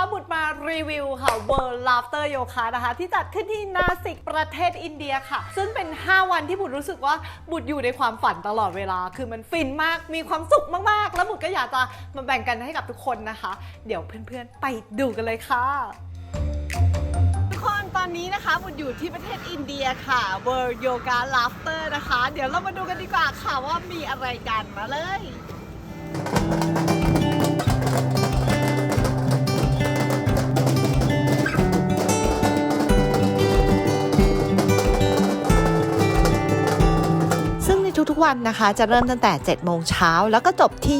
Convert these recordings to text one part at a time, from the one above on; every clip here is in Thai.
คะบุตรมารีวิวค่ะ World Laughter Yoga นะคะ ที่จัดขึ้นที่นาสิกประเทศอินเดียค่ะ ซึ่งเป็น 5 วันที่บุตรรู้สึกว่าบุตรอยู่ในความฝันตลอดเวลา คือมันฟินมากมีความสุขมากๆ แล้วบุตรก็อยากจะมาแบ่งกันให้กับทุกคนนะคะ เดี๋ยวเพื่อนๆ ไปดูกันเลยค่ะทุกคนตอนนี้นะคะบุตรอยู่ที่ประเทศอินเดียค่ะ World Yoga Laughter นะคะ เดี๋ยวเรามาดูกันดีกว่าค่ะว่ามีอะไรกันมาเลย วันนะคะ จะเริ่มตั้งแต่ 7 โมงเช้า แล้วก็จบที่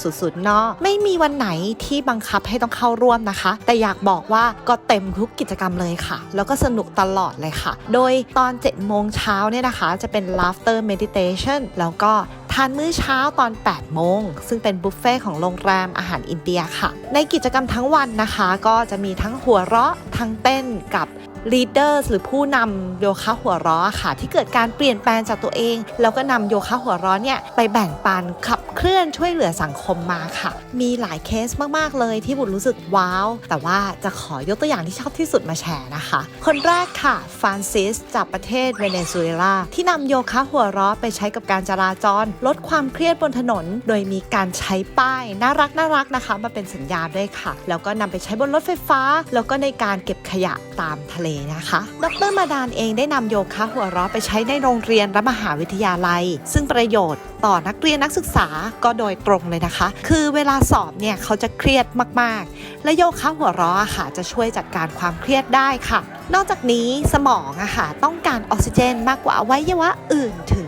22.00 น ไม่มีวันไหนที่บังคับให้ต้องเข้าร่วมนะคะ แต่อยากบอกว่าก็เต็มทุกกิจกรรมเลยค่ะ แล้วก็สนุกตลอดเลยค่ะ โดยตอน 7 โมงเช้าเนี่ยนะคะ จะเป็น laughter meditation แล้วก็ทานมื้อเช้าตอน 8 โมง ซึ่งเป็นบุฟเฟ่ของโรงแรมอาหารอินเดียค่ะ ในกิจกรรมทั้งวันนะคะ ก็จะมีทั้งหัวเราะ ทั้งเต้นกับ leaders หรือผู้นำโยคะหัวราะค่ะ ที่เกิดการเปลี่ยนแปลงจากตัวเอง แล้วก็นำโยคะหัวราะเนี่ยไปแบ่งปันขับเคลื่อนช่วยเหลือสังคมมาค่ะ มีหลายเคสมากๆเลยที่บุญรู้สึกว้าว แต่ว่าจะขอยกตัวอย่างที่ชอบที่สุดมาแชร์นะคะ คนแรกค่ะฟรานซิสจากประเทศเวเนซุเอลาที่นำโยคะหัวราะไปใช้กับการจราจร ลดความเครียดบนถนน โดยมีการใช้ป้ายน่ารักน่ารักนะคะมาเป็นสัญญาณด้วยค่ะ แล้วก็นำไปใช้บนรถไฟฟ้า แล้วก็ในการเก็บขยะตามทะเลนะคะ ดรมาดานเองได้นำโยคะหัวเราะไปใช้ในโรงเรียนและมหาวิทยาลัย ซึ่งประโยชน์ต่อนักเรียนนักศึกษาก็โดยตรงเลยนะคะ คือเวลาสอบเนี่ยเขาจะเครียดมากๆ และโยคะหัวเราะค่ะจะช่วยจัดการความเครียดได้ค่ะ นอกจากนี้สมองอะค่ะต้องการออกซิเจนมากกว่าอวัยวะอื่นถึง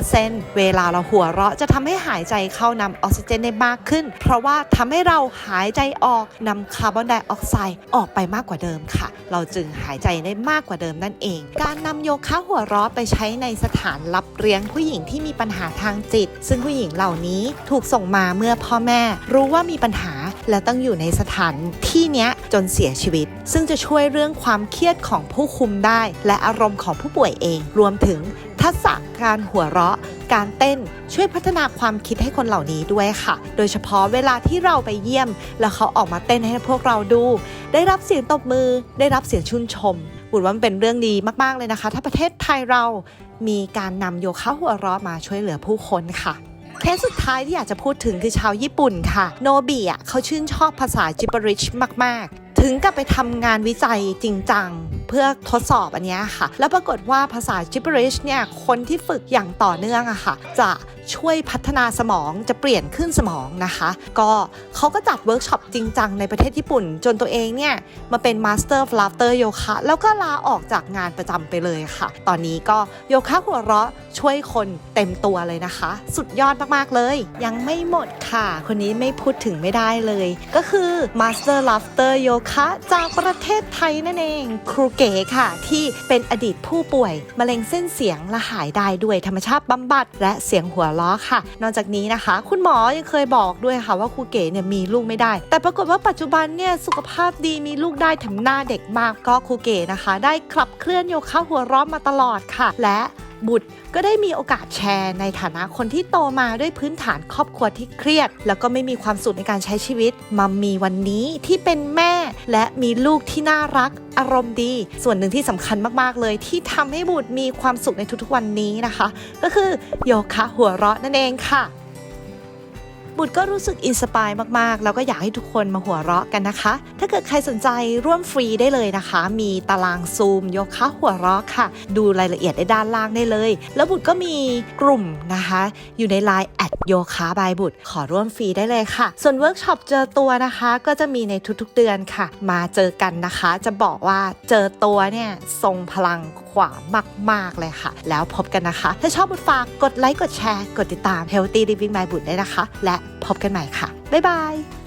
25%เวลาเราหัวเราะจะทำให้หายใจเข้านำออกซิเจนได้มากขึ้น เพราะว่าทำให้เราหายใจออกนำคาร์บอนไดออกไซด์ออกไปมากกว่าเดิมค่ะ เราจึงหายใจได้มากกว่าเดิมนั่นเอง การนำโยคะหัวเราะไปใช้ในสถานรับเลี้ยงผู้หญิงที่มีปัญหาทางจิต ซึ่งผู้หญิงเหล่านี้ถูกส่งมาเมื่อพ่อแม่ รู้ว่ามีปัญหาและต้องอยู่ในสถานที่เนี้ยจนเสียชีวิต ซึ่งจะช่วยเรื่องความเครียดของผู้คุมได้ และอารมณ์ของผู้ป่วยเอง รวมถึง ทักษะการหัวเราะ การเต้นช่วยพัฒนาความคิดให้คนเหล่านี้ด้วยค่ะ โดยเฉพาะเวลาที่เราไปเยี่ยม แล้วเขาออกมาเต้นให้พวกเราดู ได้รับเสียงตบมือ ได้รับเสียงชื่นชมบุญว่ามันเป็นเรื่องดีมาก ๆ เลยนะคะ ถ้าประเทศไทยเรามีการนำโยคะหัวเราะมาช่วยเหลือผู้คนค่ะเคสสุดท้ายที่อยากจะพูดถึงคือชาวญี่ปุ่นค่ะ โนบิอะเขาชื่นชอบภาษาจิบริชมาก ๆ ถึงกับไปทำงานวิจัยจริงจัง เพื่อทดสอบอันนี้ค่ะ แล้วปรากฏว่าภาษาจิบริชเนี่ยคนที่ฝึกอย่างต่อเนื่องอะค่ะ จะช่วยพัฒนาสมองจะเปลี่ยนขึ้นสมองนะคะ ก็เขาก็จัดเวิร์กช็อปจริงจังในประเทศญี่ปุ่น จนตัวเองเนี่ย มาเป็น Master of Laughter Yoga แล้วก็ลาออกจากงานประจำไปเลยค่ะ ตอนนี้ก็โยคะหัวเราะช่วยคนเต็มตัวเลยนะคะ สุดยอดมาก ๆ เลย ยังไม่หมดค่ะ คนนี้ไม่พูดถึงไม่ได้เลย ก็คือ Master Laughter Yoga จากประเทศไทยนั่นเอง ครูเก๋ค่ะ ที่เป็นอดีตผู้ป่วย มะเร็งเส้นเสียงและหายได้ด้วยธรรมชาติบำบัด และเสียงหัวเราะค่ะ นอกจากนี้นะคะ คุณหมอยังเคยบอกด้วยค่ะว่าครูเก๋เนี่ยมีลูกไม่ได้ แต่ปรากฏว่าปัจจุบันเนี่ยสุขภาพดีมีลูกได้แถมหน้าเด็กมากก็ครูเก๋นะคะ ได้ขับเคลื่อนโยคะหัวเราะมาตลอดค่ะ และบุตรก็ได้มีโอกาสแชร์ในฐานะคนที่โตมาด้วยพื้นฐานครอบครัวที่เครียด แล้วก็ไม่มีความสุขในการใช้ชีวิตมามีวันนี้ที่เป็นแม่ และมีลูกที่น่ารักอารมณ์ดี ส่วนหนึ่งที่สำคัญมากๆเลย ที่ทำให้บุตรมีความสุขในทุกๆวันนี้นะคะ ก็คือโยคะหัวเราะนั่นเองค่ะ บุตรก็รู้สึกอินสปายมากๆ แล้วก็อยากให้ทุกคนมาหัวเราะกันนะคะ ถ้าเกิดใครสนใจร่วมฟรีได้เลยนะคะ มีตารางซูมโยคะหัวเราะค่ะ ดูรายละเอียดได้ด้านล่างได้เลย แล้วบุตรก็มีกลุ่มนะคะ อยู่ในไลน์แอดโยคะบายบุตรขอร่วมฟรีได้เลยค่ะ ส่วนเวิร์กช็อปเจอตัวนะคะ ก็จะมีในทุกๆเดือนค่ะ มาเจอกันนะคะ จะบอกว่าเจอตัวเนี่ยทรงพลังขวามาก ๆ เลยค่ะ แล้วพบกันนะคะ ถ้าชอบบุตรฝากกดไลค์กดแชร์ กดติดตาม Healthy Living by บุตรได้นะคะ และพบกันใหม่ค่ะ บ๊ายบาย